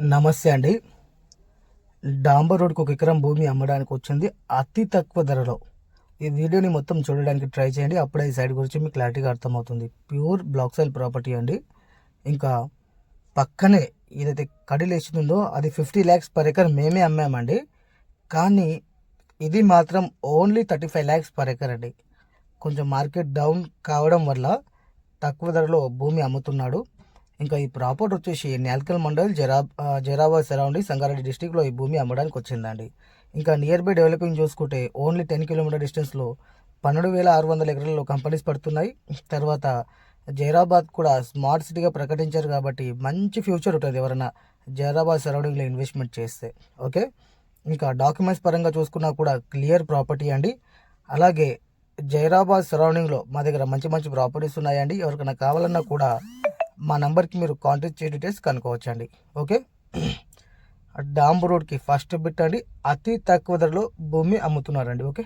నమస్తే అండి. డాంబర్ రోడ్కి ఒక ఎకరం భూమి అమ్మడానికి వచ్చింది. అతి తక్కువ ధరలో. ఈ వీడియోని మొత్తం చూడడానికి ట్రై చేయండి. అప్పుడే ఈ సైడ్ గురించి మీకు క్లారిటీగా అర్థమవుతుంది. ప్యూర్ బ్లాక్ సైల్ ప్రాపర్టీ అండి. ఇంకా పక్కనే ఏదైతే కడిలేసిందో అది ఫిఫ్టీ ల్యాక్స్ పర్ ఎకర్ మేమే అమ్మామండి. కానీ ఇది మాత్రం only thirty five lakhs per acre అండి. కొంచెం మార్కెట్ డౌన్ కావడం వల్ల తక్కువ ధరలో భూమి అమ్ముతున్నాడు. ఇంకా ఈ ప్రాపర్టీ వచ్చేసి నేల్కల్ మండల్ జరా జరాబాద్ సరౌండింగ్ సంగారెడ్డి డిస్టిక్లో ఈ భూమి అమ్మడానికి వచ్చిందండి. ఇంకా నియర్ బై డెవలపింగ్ చూసుకుంటే ఓన్లీ టెన్ కిలోమీటర్ డిస్టెన్స్లో పన్నెండు వేల ఆరు వందల ఎకరాల్లో కంపెనీస్ పడుతున్నాయి. తర్వాత జైరాబాద్ కూడా స్మార్ట్ సిటీగా ప్రకటించారు కాబట్టి మంచి ఫ్యూచర్ ఉంటుంది ఎవరైనా జైరాబాద్ సరౌండింగ్లో ఇన్వెస్ట్మెంట్ చేస్తే. ఓకే? ఇంకా డాక్యుమెంట్స్ పరంగా చూసుకున్నా కూడా క్లియర్ ప్రాపర్టీ అండి. అలాగే జైరాబాద్ సరౌండింగ్లో మా దగ్గర మంచి మంచి ప్రాపర్టీస్ ఉన్నాయండి. ఎవరికైనా కావాలన్నా కూడా మా నంబర్కి మీరు కాంటాక్ట్ చేయ డీటెయిల్స్ కనుక్కోవచ్చండి. ఓకే? డాంబు రోడ్కి ఫస్ట్ బిట్ అండి. అతి తక్కువ ధరలో భూమి అమ్ముతున్నారండి. ఓకే?